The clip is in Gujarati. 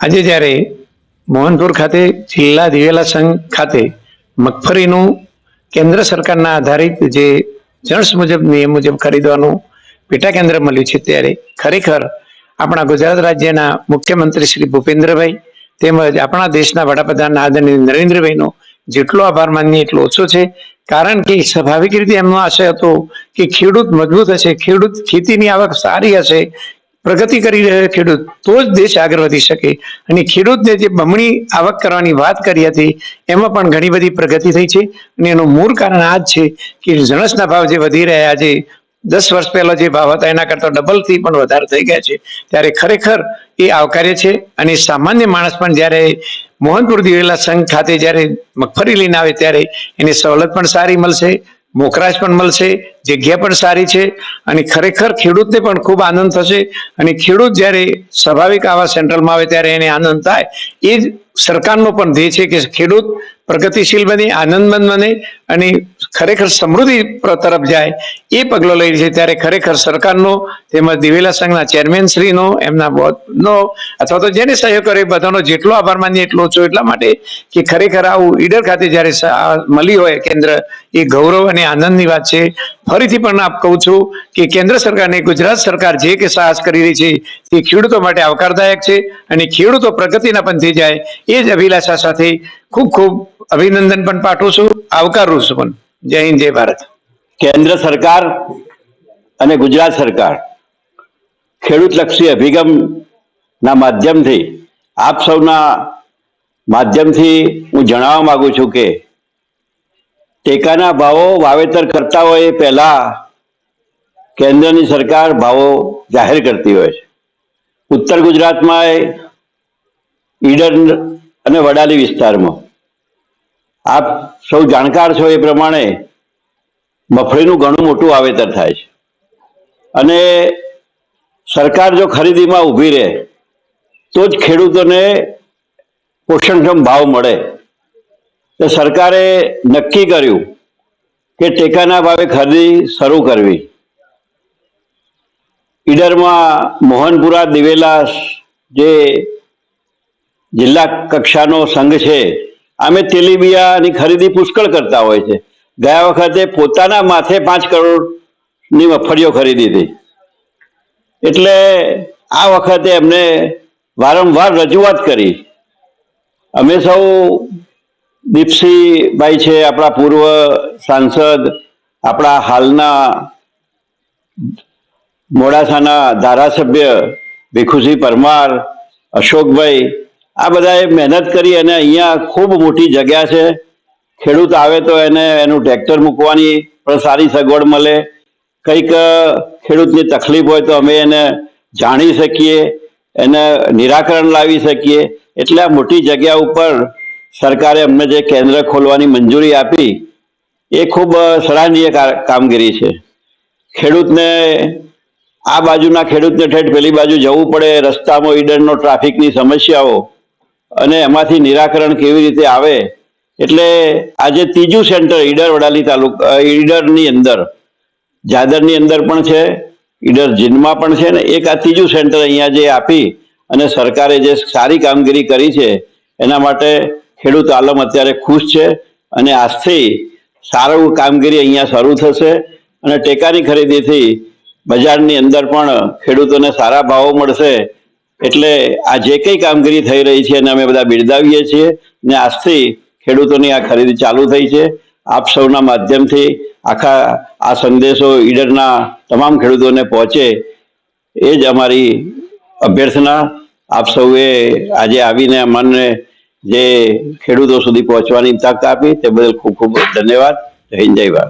આજે જ્યારે મોહનપુર ખાતે જિલ્લા દિવેલા સંઘ ખાતે મગફળીનું કેન્દ્ર સરકારના આધારિત જે જણસ મુજબ, નિયમ મુજબ ખરીદવાનું પેટા કેન્દ્ર મળ્યું છે ત્યારે ખરેખર આપણા ગુજરાત રાજ્યના મુખ્યમંત્રી શ્રી ભૂપેન્દ્રભાઈ તેમજ આપણા દેશના વડાપ્રધાન આદરણીય નરેન્દ્રભાઈનો જેટલો આભાર માનીએ એટલો ઓછો છે. કારણ કે સ્વાભાવિક રીતે એમનો આશય હતો કે ખેડૂત મજબૂત હશે, ખેડૂત ખેતીની આવક સારી હશે પ્રગતિ કરી રહ્યો ખેડૂત, તો જ દેશ આગળ વધી શકે. અને ખેડૂતને જે બમણી આવક કરવાની વાત કરી હતી, એમાં પણ ઘણી બધી પ્રગતિ થઈ છે. અને એનું મૂળ કારણ આ જ છે કે જણસના ભાવ જે વધી રહ્યા આજે દસ વર્ષ પહેલા જે ભાવ હતા, એના કરતા ડબલથી પણ વધારે થઈ ગયા છે. ત્યારે ખરેખર એ આવકાર્ય છે. અને સામાન્ય માણસ પણ જ્યારે મોહનપુર દિવેલા સંઘ ખાતે જ્યારે મગફળી લઈને આવે ત્યારે એની સવલત પણ સારી મળશે. મોકરાશ પણ મળશે, જગ્યા પણ સારી છે અને ખરેખર ખેડૂતને પણ ખૂબ આનંદ થશે. અને ખેડૂત જ્યારે સ્વાભાવિક આવા સેન્ટ્રલમાં આવે ત્યારે એને આનંદ થાય. એ જ સરકારનો પણ ધ્યેય છે કે ખેડૂત પ્રગતિશીલ બને, આનંદમંદ બને અને ખરેખર સમૃદ્ધિ તરફ જાય, એ પગલો લઈ છે ત્યારે ખરેખર સરકારનો, તેમજ દિવેલા સંઘના ચેરમેન શ્રીનો, એમના બોર્ડનો, અથવા તો જેને સહયોગ કર્યો બધાનો જેટલો આભાર માનીએ એટલો ઓછો, એટલા માટે કે ખરેખર આવું ઈડર ખાતે જ્યારે મળી હોય કેન્દ્ર, એ ગૌરવ અને આનંદની વાત છે. ફરીથી પણ આપ કહું છું કે કેન્દ્ર સરકારને ગુજરાત સરકાર જે કે સાહસ કરી રહી છે, તે ખેડૂતો માટે આવકારદાયક છે અને ખેડૂતો પ્રગતિના પંથે જાય, એ જ અભિલાષા સાથે ખૂબ ખૂબ અભિનંદન પણ પાઠવું છું, આવકારું છું પણ. જય હિન્દ, જય ભારત. કેન્દ્ર સરકાર અને ગુજરાત સરકાર ખેડૂતલક્ષી અભિગમના માધ્યમથી, આપ સૌના માધ્યમથી હું જણાવવા માંગુ છું કે ટેકાના ભાવો વાવેતર કરતા હોય એ પહેલા કેન્દ્રની સરકાર ભાવો જાહેર કરતી હોય છે. ઉત્તર ગુજરાતમાં ઈડર અને વડાલી વિસ્તારમાં આપ સૌ જાણકાર છો એ પ્રમાણે મગફળીનું ઘણું મોટું વાવેતર થાય છે. અને સરકાર જો ખરીદીમાં ઊભી રહે, તો જ ખેડૂતોને પોષણક્ષમ ભાવ મળે. તો સરકારે નક્કી કર્યું કે ટેકાના ભાવે ખરીદી શરૂ કરવી. ઈડરમાં મોહનપુરા દિવેલા જે જિલ્લા કક્ષાનો સંઘ છે અમે તેલીબિયાની ખરીદી પુષ્કળ કરતા હોય છે. ગયા વખતે પોતાના માથે પાંચ કરોડની મગફળીઓ ખરીદી હતી. એટલે આ વખતે એમને વારંવાર રજૂઆત કરી. અમે સૌ દીપસિંહભાઈ છે, આપણા પૂર્વ સાંસદ, આપણા હાલના મોડાસાના ધારાસભ્ય ભીખુસિંહ પરમાર, અશોકભાઈ આ બધાએ મહેનત કરી અને અહીંયા ખૂબ મોટી જગ્યા છે. ખેડૂત આવે તો એને એનું ટ્રેક્ટર મૂકવાની પણ સારી સગવડ મળે. કંઈક ખેડૂતની તકલીફ હોય તો અમે એને જાણી શકીએ, એને નિરાકરણ લાવી શકીએ. એટલે આ મોટી જગ્યા ઉપર સરકારે અમને જે કેન્દ્ર ખોલવાની મંજૂરી આપી, એ ખૂબ સરાહનીય કામગીરી છે. ખેડૂતને આ બાજુના ખેડૂતને ઠેઠ પેલી બાજુ જવું પડે, રસ્તામાં ઈડરનો ટ્રાફિકની સમસ્યાઓ અને એમાંથી નિરાકરણ કેવી રીતે આવે? એટલે આજે ત્રીજું સેન્ટર ઈડર વડાલી તાલુકા ઈડરની અંદર, જાદરની અંદર પણ છે, ઈડર જીનમાં પણ છે ને એક આ ત્રીજું સેન્ટર અહીંયા જે આપી અને સરકારે જે સારી કામગીરી કરી છે, એના માટે ખેડૂત આલમ અત્યારે ખુશ છે અને આજથી સારું કામગીરી અહીંયા શરૂ થશે અને ટેકાની ખરીદીથી બજારની અંદર પણ ખેડૂતોને સારા ભાવો મળશે એટલે આ જે કંઈ કામગીરી થઈ રહી છે એને અમે બધા બિરદાવીએ છીએ ને આજથી ખેડૂતોની આ ખરીદી ચાલુ થઈ છે. આપ સૌના માધ્યમથી આખા આ સંદેશો ઈડરના તમામ ખેડૂતોને પહોંચે એ જ અમારી અભ્યર્થના. આપ સૌએ આજે આવીને અમને જે ખેડૂતો સુધી પહોંચવાની તક આપી તે બદલ ખૂબ ખૂબ ધન્યવાદ. જય જય ભારત.